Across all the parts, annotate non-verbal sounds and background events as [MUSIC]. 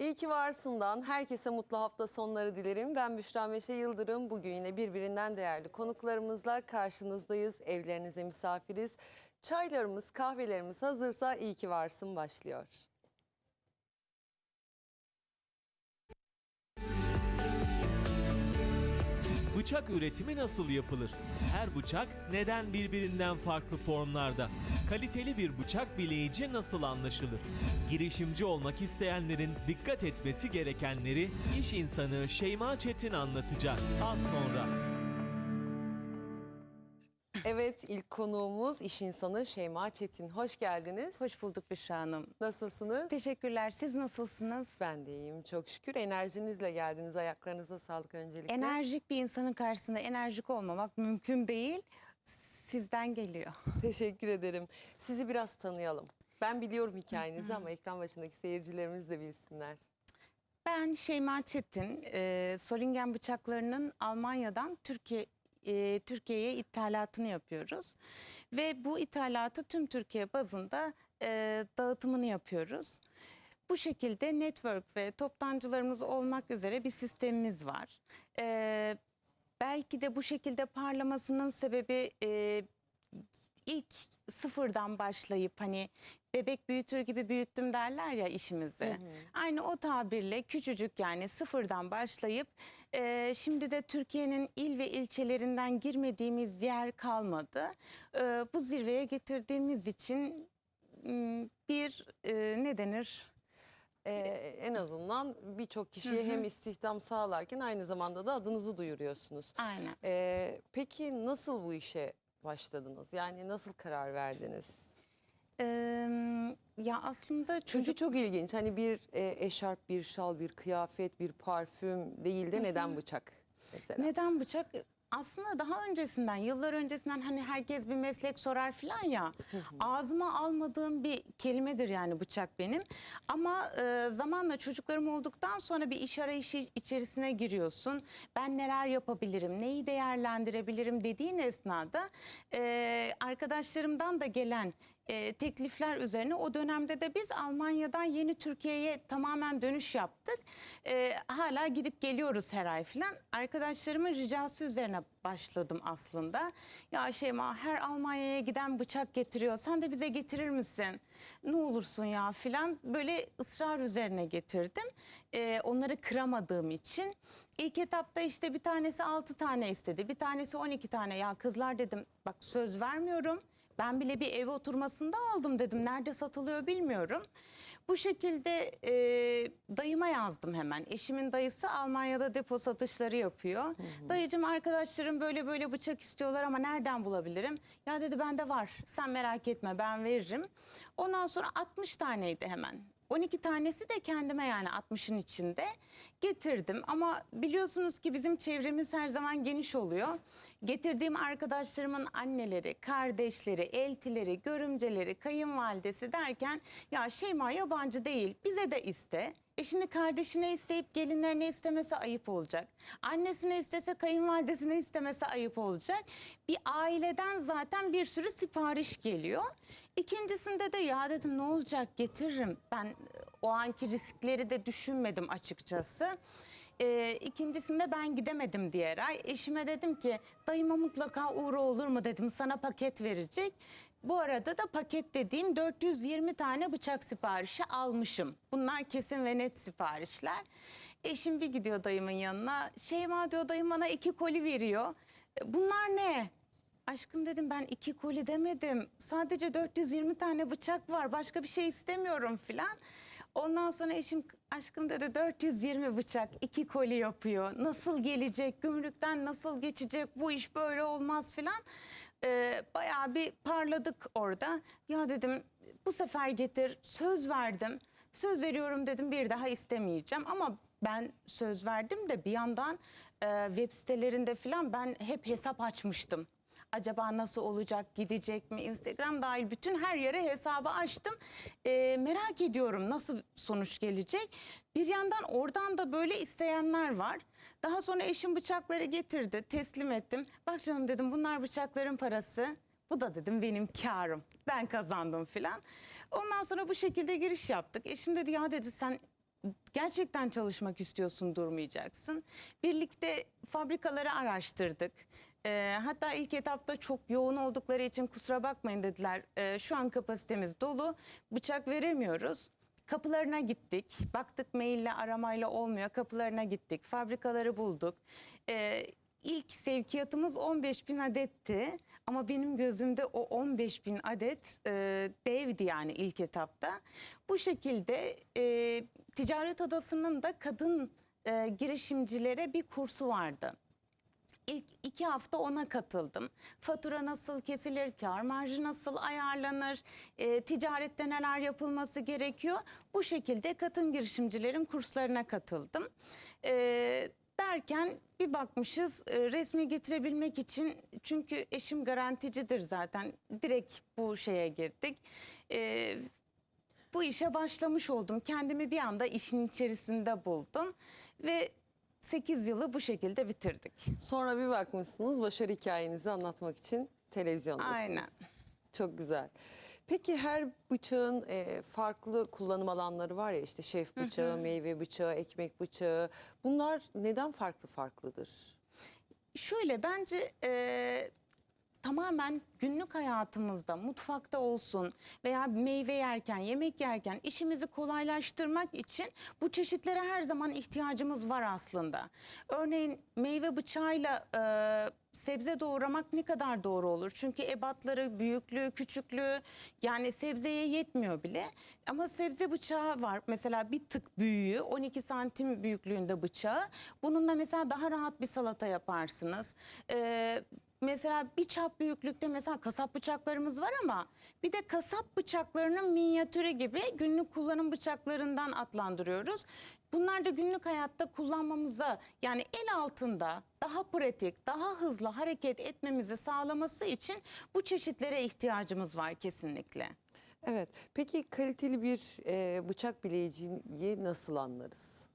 İyi ki varsından herkese mutlu hafta sonları dilerim. Ben Büşra Meşe Yıldırım. Bugün yine birbirinden değerli konuklarımızla karşınızdayız. Evlerinize misafiriz. Çaylarımız, kahvelerimiz hazırsa iyi ki varsın başlıyor. Bıçak üretimi nasıl yapılır? Her bıçak neden birbirinden farklı formlarda? Kaliteli bir bıçak bileyince nasıl anlaşılır? Girişimci olmak isteyenlerin dikkat etmesi gerekenleri iş insanı Şeyma Çetin anlatacak. Az sonra. Evet ilk konuğumuz iş insanı Şeyma Çetin. Hoş geldiniz. Hoş bulduk Büşra Hanım. Nasılsınız? Teşekkürler. Siz nasılsınız? Ben de iyiyim çok şükür. Enerjinizle geldiniz. Ayaklarınıza sağlık öncelikle. Enerjik bir insanın karşısında enerjik olmamak mümkün değil. Sizden geliyor. [LAUGHS] Teşekkür ederim. Sizi biraz tanıyalım. Ben biliyorum hikayenizi ama ekran başındaki seyircilerimiz de bilsinler. Ben Şeyma Çetin, e, Solingen bıçaklarının Almanya'dan Türkiye e, Türkiye'ye ithalatını yapıyoruz. Ve bu ithalatı tüm Türkiye bazında e, dağıtımını yapıyoruz. Bu şekilde network ve toptancılarımız olmak üzere bir sistemimiz var. E, belki de bu şekilde parlamasının sebebi e, ilk sıfırdan başlayıp hani bebek büyütür gibi büyüttüm derler ya işimizi. Aynı o tabirle küçücük yani sıfırdan başlayıp e, şimdi de Türkiye'nin il ve ilçelerinden girmediğimiz yer kalmadı. E, bu zirveye getirdiğimiz için bir e, ne denir? Ee, en azından birçok kişiye hem istihdam sağlarken aynı zamanda da adınızı duyuruyorsunuz. Aynen. Ee, peki nasıl bu işe başladınız? Yani nasıl karar verdiniz? E, ya aslında Çünkü çocuk çok ilginç. Hani bir e, eşarp, bir şal, bir kıyafet, bir parfüm değil de neden bıçak mesela? Neden bıçak? Aslında daha öncesinden, yıllar öncesinden hani herkes bir meslek sorar falan ya. Ağzıma almadığım bir kelimedir yani bıçak benim. Ama e, zamanla çocuklarım olduktan sonra bir iş arayışı içerisine giriyorsun. Ben neler yapabilirim, neyi değerlendirebilirim dediğin esnada e, arkadaşlarımdan da gelen e, teklifler üzerine o dönemde de biz Almanya'dan yeni Türkiye'ye tamamen dönüş yaptık. E, hala gidip geliyoruz her ay falan. Arkadaşlarımın ricası üzerine başladım aslında. Ya Şeyma her Almanya'ya giden bıçak getiriyor. Sen de bize getirir misin? Ne olursun ya filan böyle ısrar üzerine getirdim. E, onları kıramadığım için. İlk etapta işte bir tanesi 6 tane istedi. Bir tanesi 12 tane. Ya kızlar dedim bak söz vermiyorum. Ben bile bir eve oturmasında aldım dedim. Nerede satılıyor bilmiyorum. Bu şekilde e, dayıma yazdım hemen. Eşimin dayısı Almanya'da depo satışları yapıyor. Dayıcım arkadaşlarım böyle böyle bıçak istiyorlar ama nereden bulabilirim? Ya dedi bende var. Sen merak etme ben veririm. Ondan sonra 60 taneydi hemen. 12 tanesi de kendime yani 60'ın içinde getirdim. Ama biliyorsunuz ki bizim çevremiz her zaman geniş oluyor. Getirdiğim arkadaşlarımın anneleri, kardeşleri, eltileri, görümceleri, kayınvalidesi derken ya Şeyma yabancı değil bize de iste. Eşini kardeşine isteyip gelinlerine istemesi ayıp olacak. Annesine istese kayınvalidesine istemesi ayıp olacak. Bir aileden zaten bir sürü sipariş geliyor. İkincisinde de ya dedim ne olacak getiririm. Ben e, o anki riskleri de düşünmedim açıkçası. Ee, ikincisinde ben gidemedim diğer ay. Eşime dedim ki dayıma mutlaka uğra olur mu dedim sana paket verecek. Bu arada da paket dediğim 420 tane bıçak siparişi almışım. Bunlar kesin ve net siparişler. Eşim bir gidiyor dayımın yanına. Şeyma diyor dayım bana iki koli veriyor. "E, Bunlar ne? Aşkım dedim ben iki koli demedim. Sadece 420 tane bıçak var. Başka bir şey istemiyorum filan. Ondan sonra eşim aşkım dedi 420 bıçak iki koli yapıyor. Nasıl gelecek? Gümrükten nasıl geçecek? Bu iş böyle olmaz filan. Ee, bayağı bir parladık orada. Ya dedim bu sefer getir. Söz verdim. Söz veriyorum dedim bir daha istemeyeceğim ama ben söz verdim de bir yandan e, web sitelerinde falan ben hep hesap açmıştım. Acaba nasıl olacak, gidecek mi? Instagram dahil bütün her yere hesabı açtım. E, merak ediyorum nasıl sonuç gelecek. Bir yandan oradan da böyle isteyenler var. Daha sonra eşim bıçakları getirdi, teslim ettim. Bak canım dedim bunlar bıçakların parası. Bu da dedim benim karım. Ben kazandım filan. Ondan sonra bu şekilde giriş yaptık. Eşim dedi ya dedi sen gerçekten çalışmak istiyorsun durmayacaksın. Birlikte fabrikaları araştırdık. Ee, hatta ilk etapta çok yoğun oldukları için kusura bakmayın dediler. Ee, şu an kapasitemiz dolu, bıçak veremiyoruz. Kapılarına gittik. Baktık maille aramayla olmuyor. Kapılarına gittik. Fabrikaları bulduk. Ee, ilk sevkiyatımız 15 bin adetti. Ama benim gözümde o 15 bin adet e, devdi yani ilk etapta. Bu şekilde e, Ticaret Odası'nın da kadın e, girişimcilere bir kursu vardı. İlk iki hafta ona katıldım. Fatura nasıl kesilir, kar marjı nasıl ayarlanır, e, ticarette neler yapılması gerekiyor. Bu şekilde kadın girişimcilerin kurslarına katıldım. E, derken bir bakmışız e, resmi getirebilmek için çünkü eşim garanticidir zaten direkt bu şeye girdik. E, bu işe başlamış oldum. Kendimi bir anda işin içerisinde buldum ve 8 yılı bu şekilde bitirdik. Sonra bir bakmışsınız başarı hikayenizi anlatmak için televizyondasınız. Aynen. Çok güzel. Peki her bıçağın e, farklı kullanım alanları var ya işte şef bıçağı, meyve bıçağı, ekmek bıçağı. Bunlar neden farklı farklıdır? Şöyle bence e, tamamen günlük hayatımızda mutfakta olsun veya meyve yerken, yemek yerken işimizi kolaylaştırmak için bu çeşitlere her zaman ihtiyacımız var aslında. Örneğin meyve bıçağıyla e, sebze doğramak ne kadar doğru olur? Çünkü ebatları, büyüklüğü, küçüklüğü yani sebzeye yetmiyor bile. Ama sebze bıçağı var. Mesela bir tık büyüğü 12 santim büyüklüğünde bıçağı. Bununla mesela daha rahat bir salata yaparsınız. Ee, Mesela bir çap büyüklükte mesela kasap bıçaklarımız var ama bir de kasap bıçaklarının minyatürü gibi günlük kullanım bıçaklarından adlandırıyoruz. Bunlar da günlük hayatta kullanmamıza yani el altında daha pratik, daha hızlı hareket etmemizi sağlaması için bu çeşitlere ihtiyacımız var kesinlikle. Evet. Peki kaliteli bir e, bıçak bileyiciyi nasıl anlarız?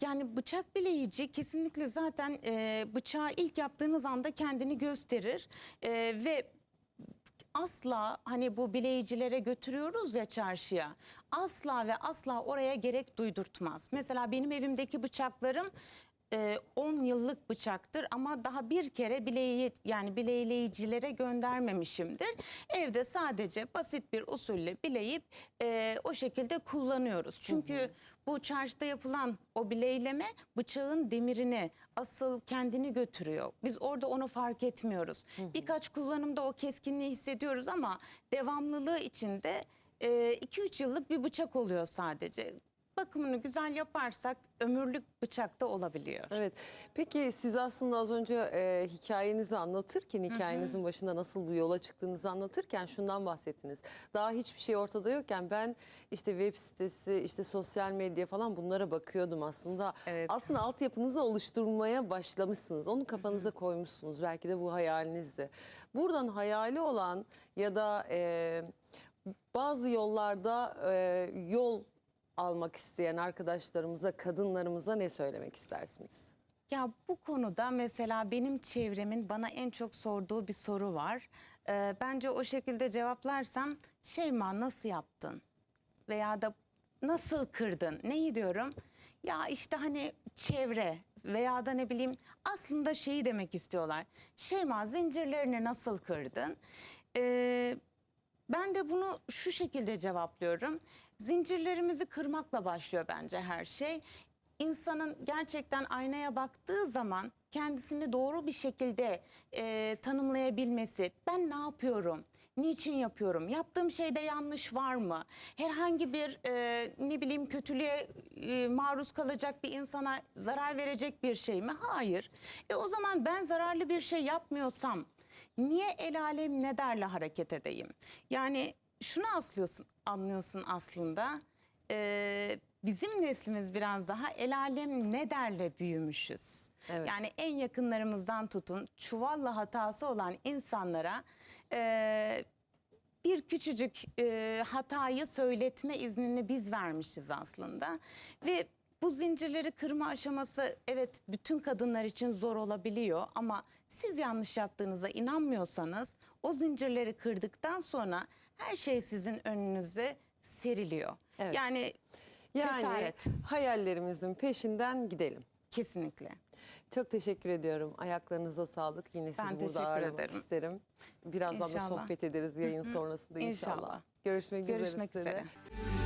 Yani bıçak bileyici kesinlikle zaten e, bıçağı ilk yaptığınız anda kendini gösterir E, ve asla hani bu bileyicilere götürüyoruz ya çarşıya asla ve asla oraya gerek duydurtmaz. Mesela benim evimdeki bıçaklarım e, 10 yıllık bıçaktır ama daha bir kere bileği yani bileyleyicilere göndermemişimdir. Evde sadece basit bir usulle bileyip e, o şekilde kullanıyoruz. Çünkü bu çarşıda yapılan o bileyleme bıçağın demirini asıl kendini götürüyor. Biz orada onu fark etmiyoruz. Birkaç kullanımda o keskinliği hissediyoruz ama devamlılığı içinde 2-3 yıllık bir bıçak oluyor sadece. Bakımını güzel yaparsak ömürlük bıçak da olabiliyor. Evet. Peki siz aslında az önce e, hikayenizi anlatırken, hikayenizin başında nasıl bu yola çıktığınızı anlatırken şundan bahsettiniz. Daha hiçbir şey ortada yokken ben işte web sitesi, işte sosyal medya falan bunlara bakıyordum aslında. Evet. Aslında altyapınızı oluşturmaya başlamışsınız. Onu kafanıza koymuşsunuz. Belki de bu hayalinizdi. Buradan hayali olan ya da e, bazı yollarda e, yol almak isteyen arkadaşlarımıza, kadınlarımıza ne söylemek istersiniz? Ya bu konuda mesela benim çevremin bana en çok sorduğu bir soru var. Ee, bence o şekilde cevaplarsam Şeyma nasıl yaptın? Veya da nasıl kırdın? Neyi diyorum? Ya işte hani çevre veya da ne bileyim aslında şeyi demek istiyorlar. Şeyma zincirlerini nasıl kırdın? Ee, ben de bunu şu şekilde cevaplıyorum. Zincirlerimizi kırmakla başlıyor bence her şey. İnsanın gerçekten aynaya baktığı zaman kendisini doğru bir şekilde e, tanımlayabilmesi. Ben ne yapıyorum? Niçin yapıyorum? Yaptığım şeyde yanlış var mı? Herhangi bir e, ne bileyim kötülüğe e, maruz kalacak bir insana zarar verecek bir şey mi? Hayır. E o zaman ben zararlı bir şey yapmıyorsam niye el alem ne derle hareket edeyim? Yani şunu aslıyorsun, anlıyorsun aslında. Ee, bizim neslimiz biraz daha el alem ne derle büyümüşüz. Evet. Yani en yakınlarımızdan tutun çuvalla hatası olan insanlara e, bir küçücük e, hatayı söyletme iznini biz vermişiz aslında. Ve bu zincirleri kırma aşaması evet bütün kadınlar için zor olabiliyor ama siz yanlış yaptığınıza inanmıyorsanız o zincirleri kırdıktan sonra her şey sizin önünüzde seriliyor. Evet. Yani Yani cesaret hayallerimizin peşinden gidelim. kesinlikle. Çok teşekkür ediyorum. Ayaklarınıza sağlık. Yine sizi burada teşekkür ağırlamak ederim. isterim. Birazdan da İnşallah. sohbet ederiz yayın sonrasında inşallah. İnşallah. Görüşmek, Görüşmek üzere. üzere.